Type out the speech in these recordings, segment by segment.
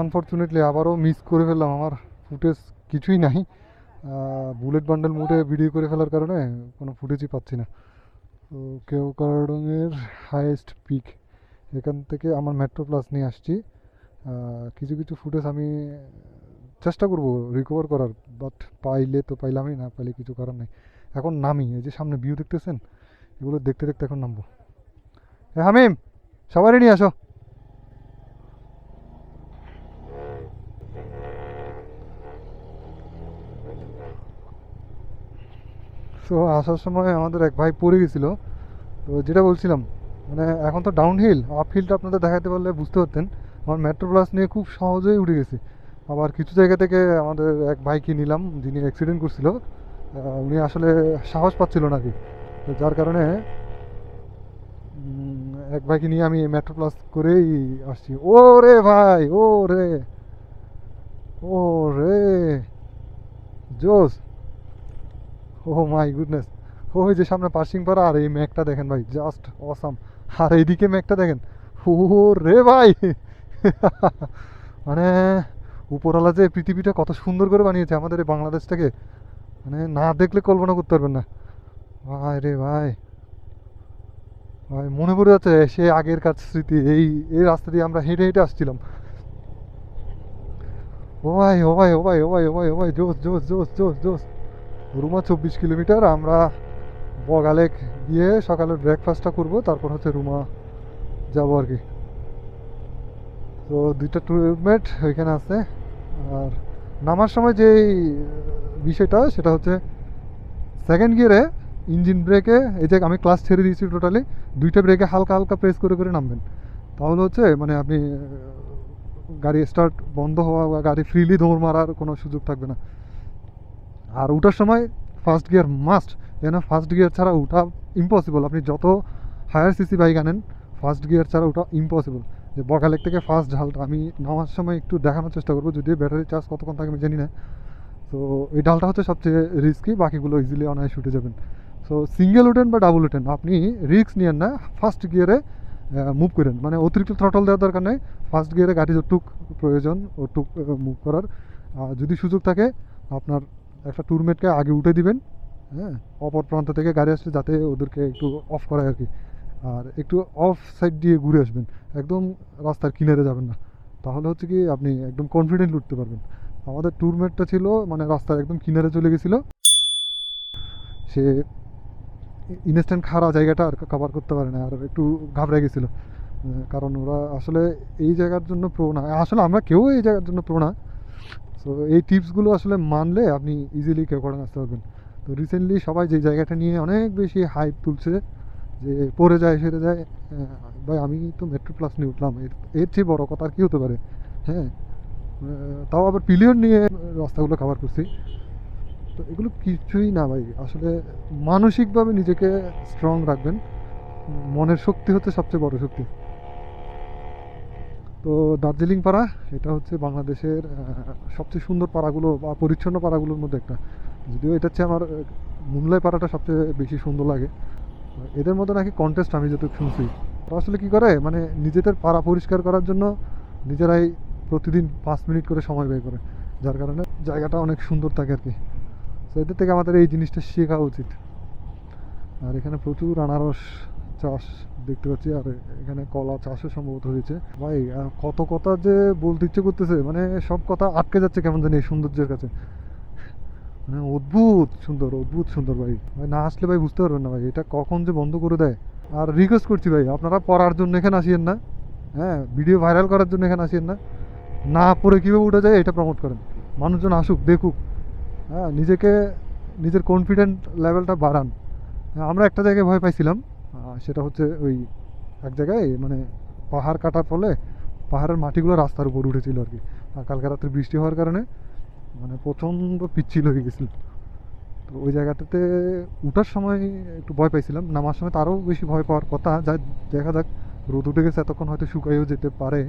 Unfortunately আবারও miss করে ফেললাম। আমার ফুটেজ কিছুই নাই। বুলেট বান্ডেল মুডে ভিডিও করে ফেলার কারণে কোনো ফুটেজই পাচ্ছি না। তো কেউ কারণের হায়েস্ট পিক এখান থেকে আমার মেট্রো প্লাস নিয়ে আসছি। কিছু কিছু ফুটেজ আমি চেষ্টা করব রিকভার করার বাট পাইলে তো পাইলামই, না পাইলে কিছু করার নেই। এখন নামি, এই যে সামনে ভিউ দেখতেছেন, এগুলো দেখতে দেখতে এখন নামবো। হ্যাঁ হামিম সবারই নিয়ে আসো তো আসার সময় আমাদের এক ভাই পড়ে গেছিল। তো যেটা বলছিলাম মানে এখন তো ডাউন হিল আপ হিলটা আপনাদের দেখাতে পারলে বুঝতে পারতেন। আমার মেট্রো প্লাস নিয়ে খুব সহজেই উঠে গেছি। আবার কিছু জায়গা থেকে আমাদের এক ভাইকে নিলাম, যিনি অ্যাক্সিডেন্ট করছিল। উনি আসলে সাহস পাচ্ছিল নাকি তো যার কারণে এক ভাইকে নিয়ে আমি মেট্রো প্লাস করেই আসছি। ও রে ভাই ও রে ও রে জোস। ও মাই গুডনেস ওই যে সামনে পার্সিং পাড়া আর এই ম্যাকটা দেখেন ভাই জাস্ট অসাম আর এইদিকে ম্যাকটা দেখেন। ও রে ভাই! মানে উপরওয়ালা যে পৃথিবীটা কত সুন্দর করে বানিয়েছে আমাদের এই বাংলাদেশটাকে মানে না দেখলে কল্পনা করতে পারবেন না। ভাই রে ভাই। ভাই, মনে পড়ে যাচ্ছে সে আগের কাজ স্মৃতি, এই এই রাস্তা দিয়ে আমরা হেঁটে হেঁটে আসছিলাম। ও ভাই ও ভাই ও ভাই ও ভাই ও ভাই ও ভাই জোস জোস জোস জোস জোস রুমা চব্বিশ কিলোমিটার, আমরা বগালেক গিয়ে সকালের ব্রেকফাস্টটা করব, তারপর হচ্ছে রুমা যাব আর কি। তো দুইটা টুরমেট ওইখানে আছে। আর নামার সময় যে বিষয়টা, সেটা হচ্ছে সেকেন্ড গিয়ারে ইঞ্জিন ব্রেকে এই যে আমি ক্লাস ছেড়ে দিয়েছি টোটালি দুইটা ব্রেকে হালকা হালকা প্রেস করে করে নামবেন। তাহলে হচ্ছে মানে আপনি গাড়ি স্টার্ট বন্ধ হওয়া বা গাড়ি ফ্রিলি দৌড় মারার কোনো সুযোগ থাকবে না। আর ওঠার সময় ফার্স্ট গিয়ার মাস্ট যেন ফার্স্ট গিয়ার ছাড়া ওঠা ইম্পসিবল আপনি যত হায়ার সিসি বাইক আনেন ফার্স্ট গিয়ার ছাড়া ওঠা ইম্পসিবল যে বগালেক থেকে ফার্স্ট ঢালটা, আমি নামার সময় একটু দেখানোর চেষ্টা করব, যদিও ব্যাটারি চার্জ কতক্ষণ থাকে আমি জানি না। তো এই ডালটা হচ্ছে সবচেয়ে রিস্কি বাকিগুলো ইজিলি অনায়াসে উঠে যাবেন। সো সিঙ্গেল উঠেন বা ডাবল উঠেন আপনি রিস্ক নিয়েন না ফার্স্ট গিয়ারে মুভ করেন। মানে অতিরিক্ত থ্রটল দেওয়ার দরকার নেই ফার্স্ট গিয়ারে গাড়ি যতটুক প্রয়োজন ওটুক মুভ করার। যদি সুযোগ থাকে, আপনার একটা ট্যুরমেটকে আগে উঠে দিবেন হ্যাঁ? অপর প্রান্ত থেকে গাড়ি আসলে যাতে ওদেরকে একটু অফ করায় আর কি। আর একটু অফ সাইড দিয়ে ঘুরে আসবেন, একদম রাস্তার কিনারে যাবেন না। তাহলে হচ্ছে কি আপনি একদম কনফিডেন্ট উঠতে পারবেন। আমাদের ট্যুরমেটটা ছিল মানে রাস্তার একদম কিনারে চলে গেছিল। সে ইনস্ট্যান্ট খাড়া জায়গাটা আর কভার করতে পারে না, আর একটু ঘাবড়ে গেছিল। কারণ ওরা আসলে এই জায়গার জন্য প্রো না, আসলে আমরা কেউ এই জায়গার জন্য প্রো না। সো এই টিপসগুলো আসলে মানলে আপনি ইজিলি কেউ করে আসতে পারবেন তো রিসেন্টলি সবাই যে জায়গাটা নিয়ে অনেক বেশি হাইপ তুলছে, যে পড়ে যায়, সেরে যায় ভাই আমি তো মেট্রো প্লাস নিয়ে উঠলাম, এর এর চেয়ে বড়ো কথা আর কী হতে পারে? হ্যাঁ তাও আবার পিলিয়ন নিয়ে রাস্তাগুলো কভার করছি। তো এগুলো কিছুই না ভাই, আসলে মানসিকভাবে নিজেকে স্ট্রং রাখবেন। মনের শক্তি হচ্ছে সবচেয়ে বড় শক্তি। তো দার্জিলিং পাড়া, এটা হচ্ছে বাংলাদেশের সবচেয়ে সুন্দর পাড়াগুলো বা পরিচ্ছন্ন পাড়াগুলোর মধ্যে একটা। যদিও এটা হচ্ছে আমার মুমলাই পাড়াটা সবচেয়ে বেশি সুন্দর লাগে। এদের মধ্যে নাকি কন্টেস্ট আমি যতটুকু শুনছি। আসলে কি করে মানে নিজেদের পাড়া পরিষ্কার করার জন্য নিজেরাই প্রতিদিন পাঁচ মিনিট করে সময় ব্যয় করে। যার কারণে জায়গাটা অনেক সুন্দর থাকে আর কি। তো এদের থেকে আমাদের এই জিনিসটা শেখা উচিত। আর এখানে প্রচুর আনারস চাষ দেখতে পাচ্ছি আর এখানে কলা চাষও সম্ভবত হয়েছে। ভাই কত কথা যে বলতে ইচ্ছে করতেছে মানে সব কথা আটকে যাচ্ছে কেমন জানি এই সৌন্দর্যের কাছে। মানে অদ্ভুত সুন্দর অদ্ভুত সুন্দর ভাই। ভাই না আসলে ভাই বুঝতে পারবেন না ভাই এটা কখন যে বন্ধ করে দেয়। আর রিকোয়েস্ট করছি ভাই আপনারা পড়ার জন্য এখানে আসিয়েন না। হ্যাঁ ভিডিও ভাইরাল করার জন্য এখানে আসিয়েন না। না পড়ে কীভাবে উঠে যায় এটা প্রমোট করেন। মানুষজন আসুক দেখুক। হ্যাঁ নিজেকে নিজের কনফিডেন্ট লেভেলটা বাড়ান। হ্যাঁ, আমরা একটা জায়গায় ভয় পাইছিলাম। সেটা হচ্ছে ওই এক জায়গায় মানে পাহাড় কাটার ফলে পাহাড়ের মাটিগুলো রাস্তার উপর উঠেছিল আর কি। আর কালকে রাত্রে বৃষ্টি হওয়ার কারণে মানে প্রচণ্ড পিচ্ছিল হয়ে গেছিল। তো ওই জায়গাটাতে উঠার সময় একটু ভয় পাইছিলাম, নামার সময় তারও বেশি ভয় পাওয়ার কথা। যা দেখা যাক, রোদ উঠে গেছে, এতক্ষণ হয়তো শুকাইও যেতে পারে।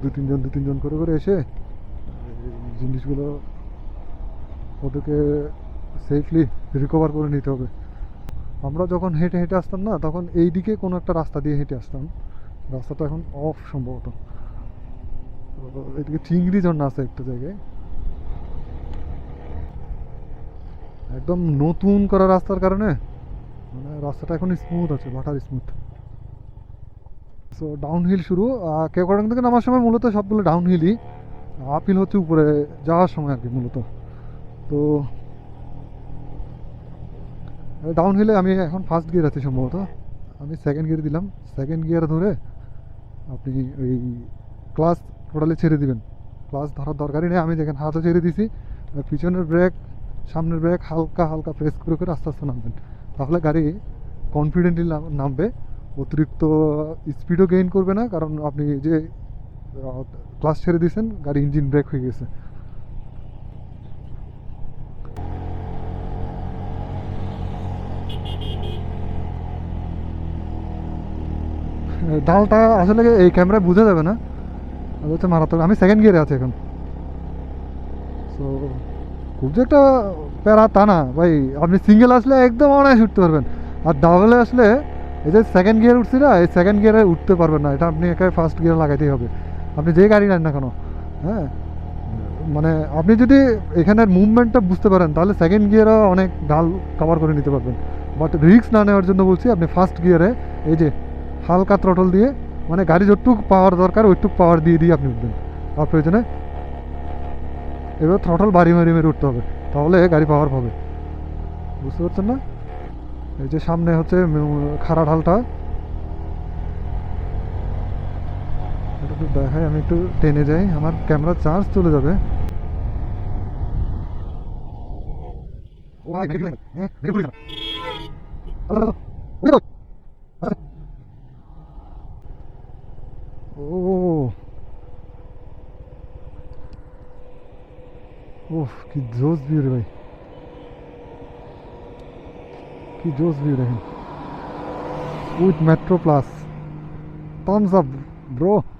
দু তিনজন দু তিনজন করে করে এসে জিনিসগুলো ওদেরকে সেফলি রিকভার করে নিতে হবে। আমরা যখন হেঁটে হেঁটে আসতাম না, তখন এই দিকে কোনো একটা রাস্তা দিয়ে হেঁটে আসতাম। রাস্তাটা এখন অফ সম্ভবত। এদিকে চিংড়ি ঝর্ণা আছে একটা জায়গায়। একদম নতুন করা রাস্তার কারণে মানে রাস্তাটা এখন স্মুথ আছে, butter smooth so down hill শুরু কেওকাটাং থেকে নামার সময় মূলত সবগুলো ডাউন হিলই আপ হচ্ছে উপরে যাওয়ার সময় আর কি মূলত। তো ডাউন হিলে আমি এখন ফার্স্ট গিয়ার আছি সম্ভবত। আমি সেকেন্ড গিয়ার দিলাম। সেকেন্ড গিয়ার ধরে আপনি ওই ক্লাস টোটালি ছেড়ে দিবেন। ক্লাস ধরার দরকারই নেই। আমি দেখেন হাতও ছেড়ে দিছি পিছনের ব্রেক সামনের ব্রেক হালকা হালকা প্রেস করে করে আস্তে আস্তে নামবেন। তাহলে গাড়ি কনফিডেন্টলি নামবে। অতিরিক্ত স্পিডও গেইন করবে না, কারণ আপনি যে ক্লাস ছেড়ে দিয়েছেন, গাড়ি ইঞ্জিন ব্রেক হয়ে গেছে। ডালটা আসলে এই ক্যামেরায় বোঝা যাবে না? হচ্ছে মারাত্মক। আমি সেকেন্ড গিয়ারে আছি এখন। সো খুব যে একটা প্যারা তা না। ভাই, আপনি সিঙ্গেল আসলে একদম অনায়াসে উঠতে পারবেন। আর ডাবলে আসলে এই যে সেকেন্ড গিয়ার উঠছি না, এই সেকেন্ড গিয়ারে উঠতে পারবেন না। এটা আপনি একেবারে ফার্স্ট গিয়ার লাগাইতেই হবে। আপনি যে গাড়ি নেন না কেন? হ্যাঁ? মানে আপনি যদি এখানের মুভমেন্টটা বুঝতে পারেন, তাহলে সেকেন্ড গিয়ারও অনেক ডাল কভার করে নিতে পারবেন। বাট রিক্স না নেওয়ার জন্য বলছি আপনি ফার্স্ট গিয়ারে এই যে হালকা থ্রটল দিয়ে মানে গাড়ি যতটুকু পাওয়ার দরকার ওইটুকু পাওয়ার দিয়ে দিয়ে আপনি উঠবেন। আর প্রয়োজনে এবার থ্রটল বাড়ি মেরে মেরে উঠতে হবে তাহলে গাড়ি পাওয়ার পাবে। বুঝতে পারছেন না? এই যে সামনে হচ্ছে খাড়া ঢালটা। এটা একটু দেখাই আমি একটু টেনে যাই। আমার ক্যামেরা চার্জ চলে যাবে। ও ভাই, দেখি না, হ্যাঁ, দেখি না। আলো, আলো, ওই তো। আরে। ও ওহ কি জোস ভিউ